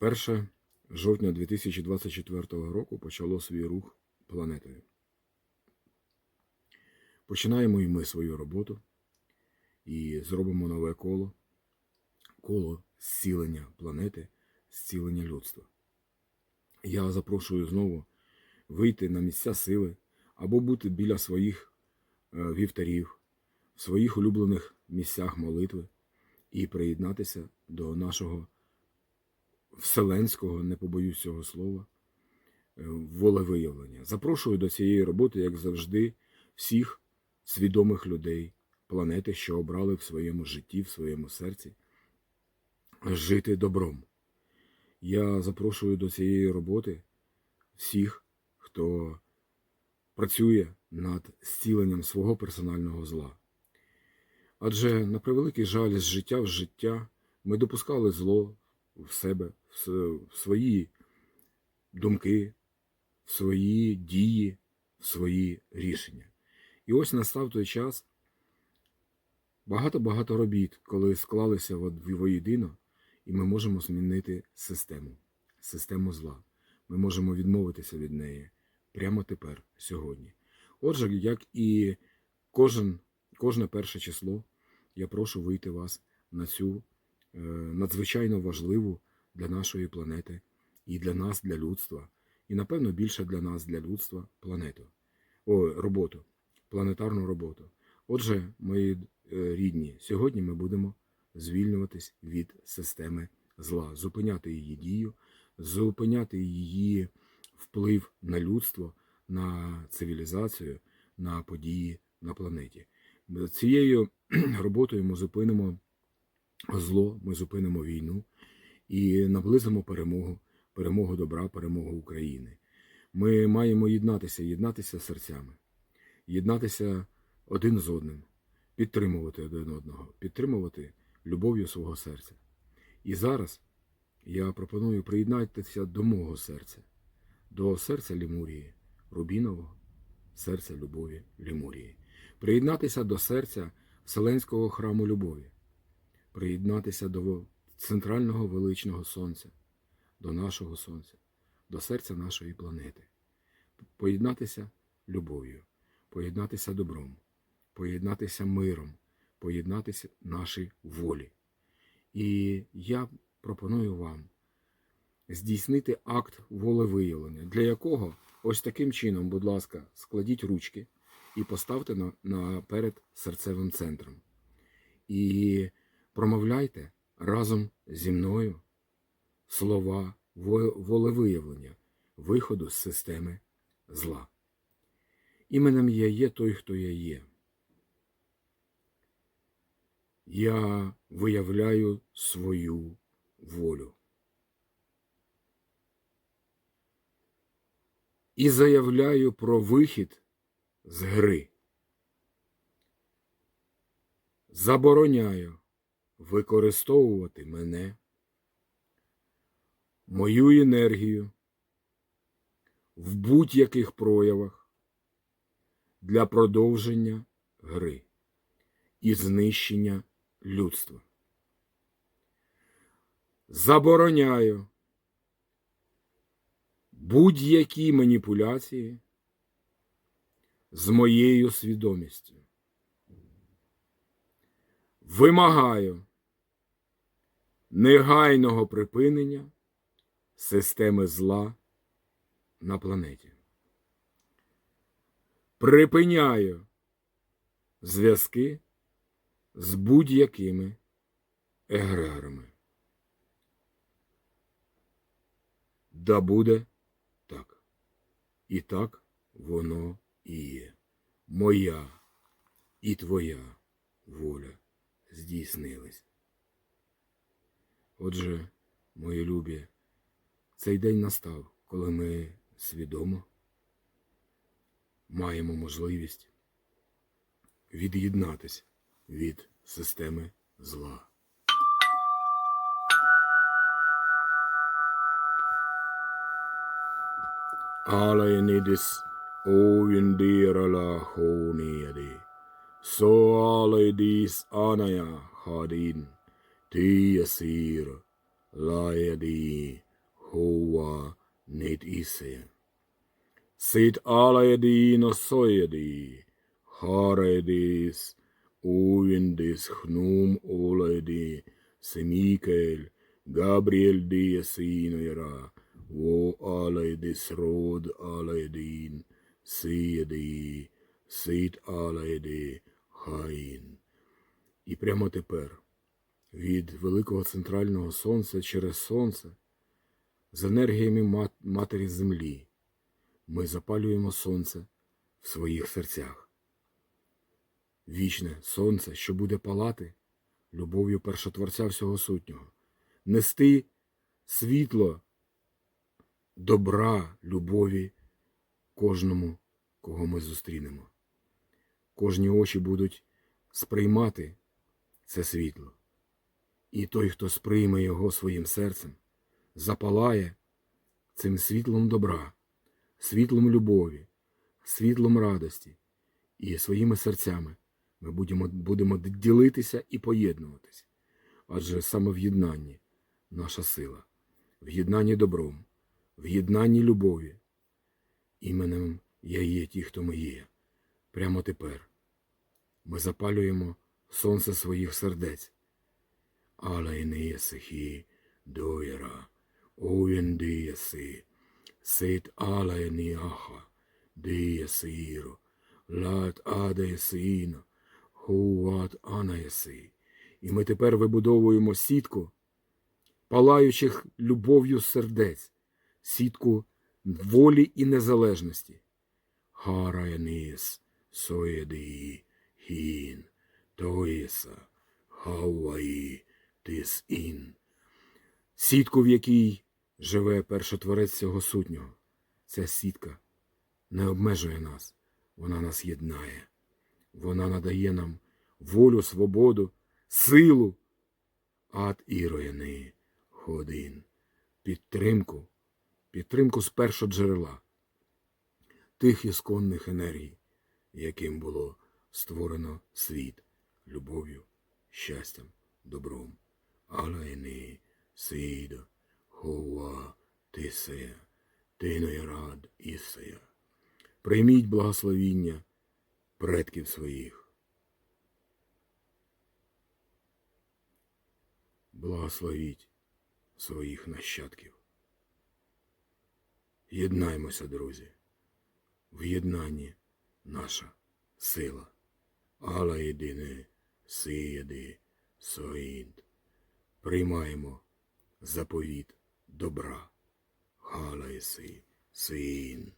1 жовтня 2024 року почало свій рух планетою. Починаємо і ми свою роботу і зробимо нове коло, коло зцілення планети, зцілення людства. Я запрошую знову вийти на місця сили або бути біля своїх е, вівтарів, в своїх улюблених місцях молитви і приєднатися до нашого вселенського, не побоюсь цього слова, е, волевиявлення. Запрошую до цієї роботи, як завжди, всіх свідомих людей планети, що обрали в своєму житті, в своєму серці жити добром. Я запрошую до цієї роботи всіх, хто працює над зціленням свого персонального зла. Адже, на превеликий жаль, з життя в життя ми допускали зло в себе, в свої думки, в свої дії, в свої рішення. І ось настав той час багато-багато робіт, коли склалися воєдино, і ми можемо змінити систему, систему зла. Ми можемо відмовитися від неї прямо тепер, сьогодні. Отже, як і кожен, кожне перше число, я прошу вийти вас на цю надзвичайно важливу для нашої планети і для нас, для людства, і напевно більше для нас, для людства, планету. О, роботу, планетарну роботу. Отже, мої е, рідні, сьогодні ми будемо звільнюватись від системи зла, зупиняти її дію, зупиняти її вплив на людство, на цивілізацію, на події на планеті. Цією роботою ми зупинимо зло, ми зупинимо війну і наблизимо перемогу, перемогу добра, перемогу України. Ми маємо єднатися, єднатися серцями, єднатися один з одним, підтримувати один одного, підтримувати любов'ю свого серця. І зараз я пропоную приєднатися до мого серця, до серця Лімурії, Рубінового, серця любові Лімурії, приєднатися до серця Вселенського храму любові, приєднатися до центрального величного сонця, до нашого сонця, до серця нашої планети, поєднатися любов'ю, поєднатися добром, поєднатися миром, поєднатися нашій волі. І я пропоную вам здійснити акт волевиявлення, для якого ось таким чином, будь ласка, складіть ручки і поставте на, на перед серцевим центром. І промовляйте разом зі мною слова волевиявлення, виходу з системи зла. Іменем я є той, хто я є. Я виявляю свою волю. І заявляю про вихід з гри. Забороняю використовувати мене, мою енергію в будь-яких проявах для продовження гри і знищення людства. Забороняю будь-які маніпуляції з моєю свідомістю. Вимагаю негайного припинення системи зла на планеті. Припиняю зв'язки з будь-якими егрегорами. Да буде так. І так воно і є. Моя і твоя воля здійснились. Отже, мої любі, цей день настав, коли ми свідомо маємо можливість від'єднатись від системи зла. Alainidis oindira la honiadi. So alaidis anaya hadin. Tiasir laadi hova nit ise. Sit alla edin och soedi, haredis, uvindis hnum oledi, semikael, Gabriel die sinera, wo aledis rod aledin, siedi, sit аледи хаїн. І прямо тепер від великого центрального сонця через сонце з енергіями мат- матері землі ми запалюємо сонце в своїх серцях. Вічне сонце, що буде палати любов'ю першотворця всього сутнього, нести світло добра, любові кожному, кого ми зустрінемо. Кожні очі будуть сприймати це світло. І той, хто сприйме його своїм серцем, запалає цим світлом добра, світлом любові, світлом радості, і своїми серцями ми будемо, будемо ділитися і поєднуватися. Адже саме в єднанні наша сила, в єднанні добром, в єднанні любові. Іменем я є ті, хто ми є. Прямо тепер ми запалюємо сонце своїх сердець. Але й не єсихі доєра, овін дієси, сит але ніаха, дієсіро, лат адеєсіно, хуват анаєси. І ми тепер вибудовуємо сітку палаючих любов'ю сердець, сітку волі і незалежності. Хараянис, соєдії, хін, тоєса, хауаї, тис ін. Сітку, в якій живе першотворець цього сутнього. Ця сітка не обмежує нас, вона нас єднає. Вона надає нам волю, свободу, силу, ад ірояни, ходин, підтримку, підтримку з першого джерела, тих ісконних енергій, яким було створено світ любов'ю, щастям, добром. Алайни, Сида, Хова, Тисея, Тиної рад Ісея. Прийміть благословіння предків своїх. Благословіть своїх нащадків. Єднаймося, друзі. В єднанні наша сила. Алла єдине, сиєди, соїнт. Приймаємо заповіт добра. Галайси, син.